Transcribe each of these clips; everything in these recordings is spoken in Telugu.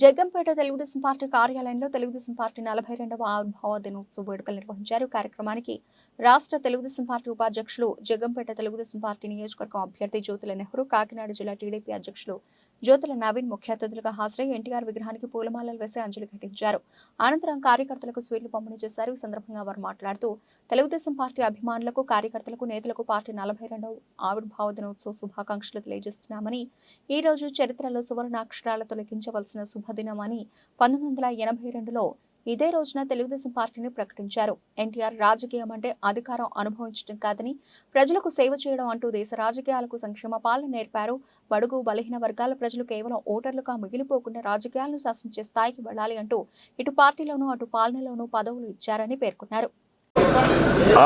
జగ్గంపేట తెలుగుదేశం పార్టీ కార్యాలయంలో తెలుగుదేశం పార్టీ నలభై రెండవ ఆవిర్భావ దినోత్సవ వేడుకలు నిర్వహించారు. కార్యక్రమానికి రాష్ట్ర తెలుగుదేశం పార్టీ ఉపాధ్యక్షులు జగ్గంపేట తెలుగుదేశం పార్టీ నియోజకవర్గం అభ్యర్థి జ్యోతుల నెహ్రూ కాకినాడ జిల్లా టీడీపీ అధ్యక్షులు జ్యోతుల నవీన్ ముఖ్య అతిథులుగా హాజరై ఎన్టీఆర్ విగ్రహానికి పూలమాలలు వేసి అంజలి ఘటించారు. అనంతరం కార్యకర్తలకు స్వీట్లు పంపిణీ చేశారు. ఈ సందర్భంగా వారు మాట్లాడుతూ తెలుగుదేశం పార్టీ అభిమానులకు కార్యకర్తలకు నేతలకు పార్టీ నలభై రెండవ ఆవిర్భావ దినోత్సవ శుభాకాంక్షలు తెలియజేస్తున్నామని ఈ రోజు చరిత్రలో సువర్ణాక్షరాలతో లెక్కించవలసిన శుభదినమని పంతొమ్మిది వందల ఎనభై రెండులో ఇదే రోజున తెలుగుదేశం పార్టీని ప్రకటించారు. ఎన్టీఆర్ రాజకీయం అంటే అధికారం అనుభవించడం కాదని ప్రజలకు సేవ చేయడం అంటూ దేశ రాజకీయాలకు సంక్షేమ పాలన నేర్పారు. బడుగు బలహీన వర్గాల ప్రజలు కేవలం ఓటర్లుగా మిగిలిపోకుండా రాజకీయాలను శాసించే స్థాయికి వెళ్ళాలి అంటూ ఇటు పార్టీలోనూ అటు పాలనలోనూ పదవులు ఇచ్చారని పేర్కొన్నారు.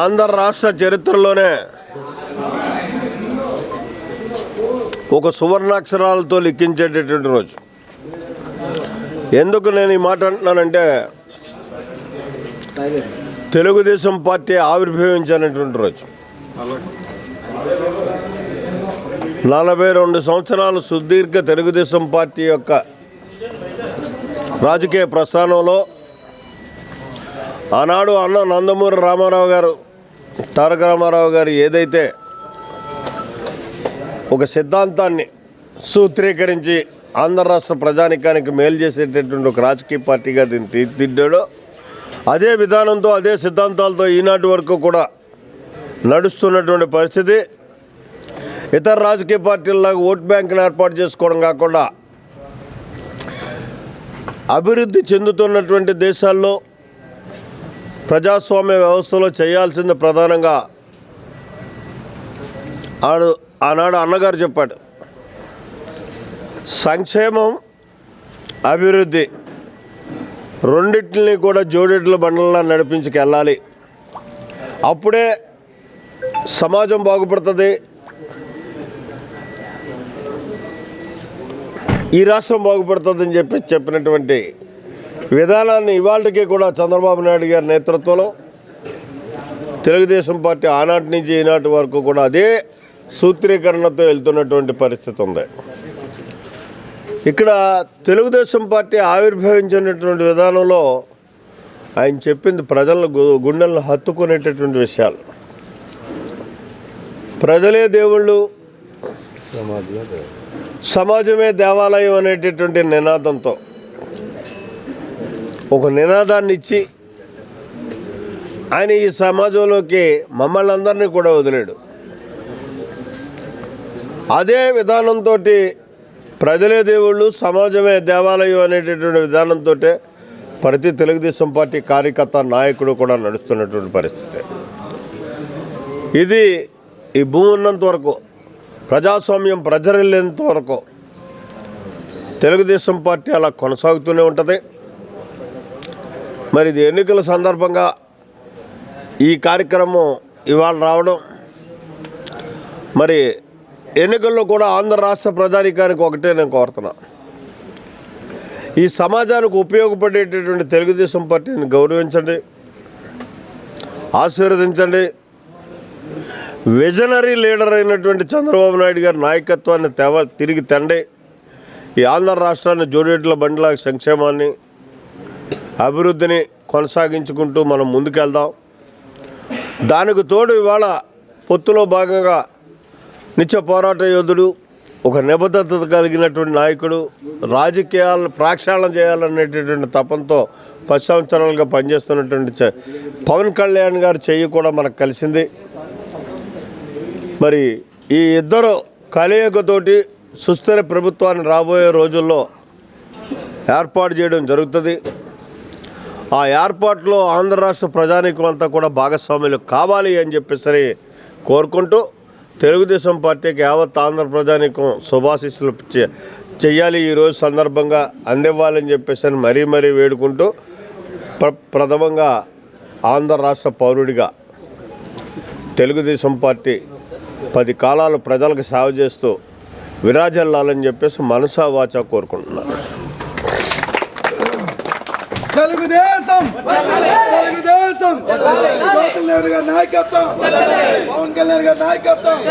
ఆంధ్ర రాష్ట్ర చరిత్రలోనే ఒక సువర్ణాక్షరాలతో లిఖించేటటువంటి రోజు. ఎందుకు నేను ఈ మాట అంటున్నానంటే తెలుగుదేశం పార్టీ ఆవిర్భవించినటువంటి రోజు. నలభై రెండు సంవత్సరాల సుదీర్ఘ తెలుగుదేశం పార్టీ యొక్క రాజకీయ ప్రస్థానంలో ఆనాడు అన్న నందమూరి రామారావు గారు తారక రామారావు గారు ఏదైతే ఒక సిద్ధాంతాన్ని సూత్రీకరించి ఆంధ్ర రాష్ట్ర ప్రజానికానికి మేలు చేసేటటువంటి ఒక రాజకీయ పార్టీగా దీన్ని తీర్చిదిద్దాడో అదే విధానంతో అదే సిద్ధాంతాలతో ఈనాటి వరకు కూడా నడుస్తున్నటువంటి పరిస్థితి. ఇతర రాజకీయ పార్టీలలాగా ఓట్ బ్యాంకును ఏర్పాటు చేసుకోవడం కాకుండా అభివృద్ధి చెందుతున్నటువంటి దేశాల్లో ప్రజాస్వామ్య వ్యవస్థలో చేయాల్సింది ప్రధానంగా ఆడు ఆనాడు అన్నగారు చెప్పాడు. సంక్షేమం అభివృద్ధి రెండింటిని కూడా జోడెట్ల బండలా నడిపించుకెళ్ళాలి. అప్పుడే సమాజం బాగుపడుతుంది. ఈ రాష్ట్రం బాగుపడుతుందని చెప్పి చెప్పినటువంటి విధానాన్ని ఇవాళకి కూడా చంద్రబాబు నాయుడు గారి నేతృత్వంలో తెలుగుదేశం పార్టీ ఆనాటి నుంచి ఈనాటి వరకు కూడా అదే సూత్రీకరణతో వెళ్తున్నటువంటి పరిస్థితి ఉంది. ఇక్కడ తెలుగుదేశం పార్టీ ఆవిర్భవించినటువంటి విధానంలో ఆయన చెప్పింది ప్రజల గుండెలను హత్తుకునేటటువంటి విషయాలు. ప్రజలే దేవుళ్ళు సమాజమే దేవాలయం అనేటటువంటి నినాదంతో ఒక నినాదాన్ని ఇచ్చి ఆయన ఈ సమాజంలోకి మమ్మల్ని అందరినీ కూడా వదిలేడు. అదే విధానంతో ప్రజలే దేవుళ్ళు సమాజమే దేవాలయం అనేటటువంటి విధానంతో ప్రతి తెలుగుదేశం పార్టీ కార్యకర్త నాయకుడు కూడా నడుస్తున్నటువంటి పరిస్థితి. ఇది ఈ భూమి ఉన్నంత వరకు ప్రజాస్వామ్యం ప్రజరిల్లేంత వరకు తెలుగుదేశం పార్టీ అలా కొనసాగుతూనే ఉంటుంది. మరి ఇది ఎన్నికల సందర్భంగా ఈ కార్యక్రమం ఇవాళ రావడం మరి ఎన్నికల్లో కూడా ఆంధ్ర రాష్ట్ర ప్రజానికానికి ఒకటే నేను కోరుతున్నా. ఈ సమాజానికి ఉపయోగపడేటటువంటి తెలుగుదేశం పార్టీని గౌరవించండి ఆశీర్వదించండి. విజనరీ లీడర్ అయినటువంటి చంద్రబాబు నాయుడు గారి నాయకత్వాన్ని తెవ తిరిగి తండి. ఈ ఆంధ్ర రాష్ట్రాన్ని జోడేట్ల బండిలా సంక్షేమాన్ని అభివృద్ధిని కొనసాగించుకుంటూ మనం ముందుకెళ్దాం. దానికి తోడు ఇవాళ పొత్తులో భాగంగా నిత్య పోరాట యోధుడు ఒక నిబద్ధత కలిగినటువంటి నాయకుడు రాజకీయాలను ప్రాక్షాళన చేయాలనేటటువంటి తపంతో పది సంవత్సరాలుగా పనిచేస్తున్నటువంటి పవన్ కళ్యాణ్ గారు చెయ్యి కూడా మనకు కలిసింది. మరి ఈ ఇద్దరు కలయికతోటి సుస్థిర ప్రభుత్వాన్ని రాబోయే రోజుల్లో ఏర్పాటు చేయడం జరుగుతుంది. ఆ ఏర్పాటులో ఆంధ్ర రాష్ట్ర ప్రజానీకం అంతా కూడా భాగస్వాములు కావాలి అని చెప్పేసి కోరుకుంటూ తెలుగుదేశం పార్టీకి యావత్ ఆంధ్ర ప్రజానీకం చె- చెయ్యాలి ఈరోజు సందర్భంగా అందివ్వాలని చెప్పేసి అని మరీ మరీ వేడుకుంటూ ప్ర ప్రథమంగా ఆంధ్ర రాష్ట్ర పౌరుడిగా తెలుగుదేశం పార్టీ పది కాలాలు ప్రజలకు సేవ చేస్తూ విరాజల్లాలని చెప్పేసి మనసా వాచ కోరుకుంటున్నాను. తెలుగుదేశం! తెలుగుదేశం జ్యోతుల నెహ్రూ గారి నాయకత్వం పవన్ కళ్యాణ్ గారి నాయకత్వం